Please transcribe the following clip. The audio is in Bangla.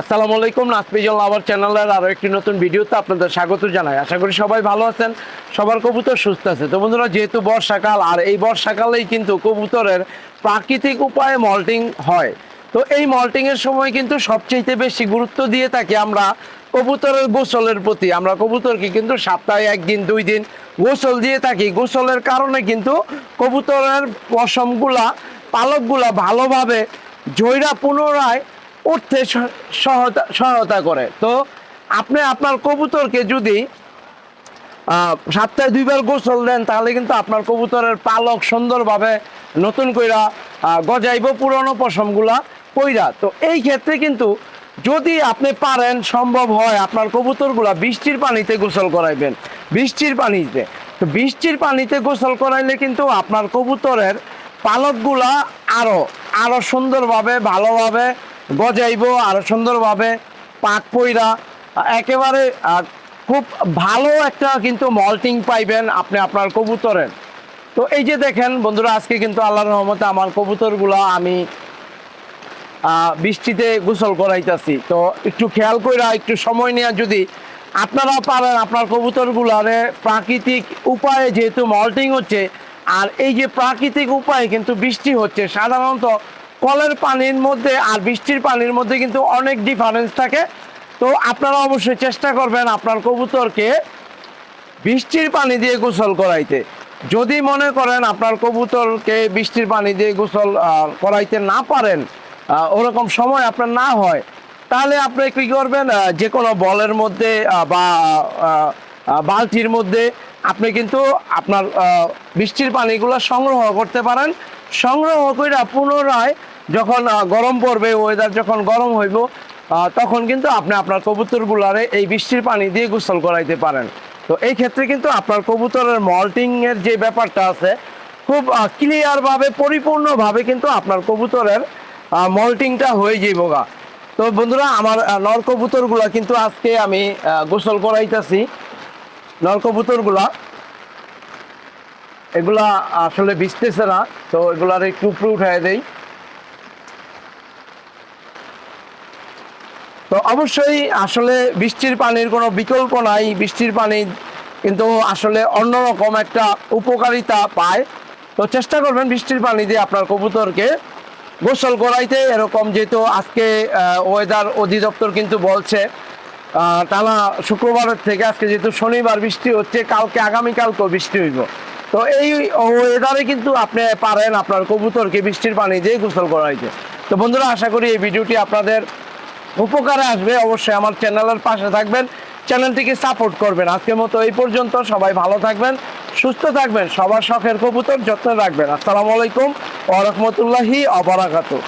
আসসালামু আলাইকুম নাসপিজল আবার চ্যানেলের আরও একটি নতুন ভিডিওতে আপনাদের স্বাগত জানাই। আশা করি সবাই ভালো আছেন, সবার কবুতর সুস্থ আছে। তো বন্ধুরা, যেহেতু বর্ষাকাল, আর এই বর্ষাকালেই কিন্তু কবুতরের প্রাকৃতিক উপায়ে মল্টিং হয়। তো এই মল্টিংয়ের সময় কিন্তু সবচেয়ে বেশি গুরুত্ব দিয়ে থাকি আমরা কবুতরের গোসলের প্রতি। আমরা কবুতরকে কিন্তু সপ্তাহে একদিন, দুই দিন গোসল দিয়ে থাকি। গোসলের কারণে কিন্তু কবুতরের পশমগুলা, পালকগুলা ভালোভাবে জৈরা পুনরায় উঠতে সহায়তা সহায়তা করে। তো আপনি আপনার কবুতরকে যদি সপ্তাহে দুইবার গোসল দেন, তাহলে কিন্তু আপনার কবুতরের পালক সুন্দরভাবে নতুন কইরা গজাইব, পুরনো পশমগুলা কইরা। তো এই ক্ষেত্রে কিন্তু যদি আপনি পারেন, সম্ভব হয় আপনার কবুতরগুলা বৃষ্টির পানিতে গোসল করাইবেন। বৃষ্টির পানিতে। তো বৃষ্টির পানিতে গোসল করাইলে কিন্তু আপনার কবুতরের পালকগুলা আরও আরও সুন্দরভাবে, ভালোভাবে গজাইব আরও সুন্দরভাবে পাক পইরা। একেবারে খুব ভালো একটা কিন্তু মল্টিং পাইবেন আপনি আপনার কবুতরের। তো এই যে দেখেন বন্ধুরা, আজকে কিন্তু আল্লাহর রহমতে আমার কবুতরগুলো আমি বৃষ্টিতে গোসল করাইতাছি। তো একটু খেয়াল কইরা, একটু সময় নেওয়া যদি আপনারা পারেন আপনার কবুতরগুলারে প্রাকৃতিক উপায়ে যেহেতু মল্টিং হচ্ছে, আর এই যে প্রাকৃতিক উপায়ে কিন্তু বৃষ্টি হচ্ছে, সাধারণত কলের পানির মধ্যে আর বৃষ্টির পানির মধ্যে কিন্তু অনেক ডিফারেন্স থাকে। তো আপনারা অবশ্যই চেষ্টা করবেন আপনার কবুতরকে বৃষ্টির পানি দিয়ে গোসল করাইতে। যদি মনে করেন আপনার কবুতরকে বৃষ্টির পানি দিয়ে গোসল করাইতে না পারেন ওরকম সময় আপনার না হয়, তাহলে আপনি কী করবেন যে কোনো বলের মধ্যে বা বালতির মধ্যে আপনি কিন্তু আপনার বৃষ্টির পানিগুলো সংগ্রহ করতে পারেন। সংগ্রহ করে পুনরায় যখন গরম পড়বে ওয়েদার যখন গরম হইব তখন কিন্তু আপনি আপনার কবুতরগুলারে এই বৃষ্টির পানি দিয়ে গোসল করাইতে পারেন। তো এই ক্ষেত্রে কিন্তু আপনার কবুতরের মল্টিং এর যে ব্যাপারটা আছে, খুব ক্লিয়ার ভাবে, পরিপূর্ণভাবে কিন্তু আপনার কবুতরের মল্টিংটা হয়ে যাইব গা। তো বন্ধুরা, আমার নর কবুতরগুলা কিন্তু আজকে আমি গোসল করাইতেছি। নর কবুতরগুলা এগুলা আসলে ভিজতেছে না, তো এগুলার একটু উপরে উঠাই দেই। তো অবশ্যই আসলে বৃষ্টির পানির কোনো বিকল্প নাই, বৃষ্টির পানি কিন্তু আসলে অন্যরকম একটা উপকারিতা পায়। তো চেষ্টা করবেন বৃষ্টির পানি দিয়ে আপনার কবুতরকে গোসল করাইতে। এরকম যেহেতু আজকে ওয়েদার অধিদপ্তর কিন্তু বলছে টানা শুক্রবারের থেকে আজকে যেহেতু শনিবার বৃষ্টি হচ্ছে, কালকে, আগামীকালকেও বৃষ্টি হইব। তো এই ওয়েদারে কিন্তু আপনি পারেন আপনার কবুতরকে বৃষ্টির পানি দিয়ে গোসল করাইতে তো বন্ধুরা, আশা করি এই ভিডিওটি আপনাদের উপকারে আসবে। অবশ্যই আমার চ্যানেলের পাশে থাকবেন, চ্যানেলটিকে সাপোর্ট করবেন। আজকের মতো এই পর্যন্ত সবাই ভালো থাকবেন, সুস্থ থাকবেন, সবার শখের কবুতর যত্ন রাখবেন। আসসালামু আলাইকুম ওরহমতুল্লাহি অবরাকাতু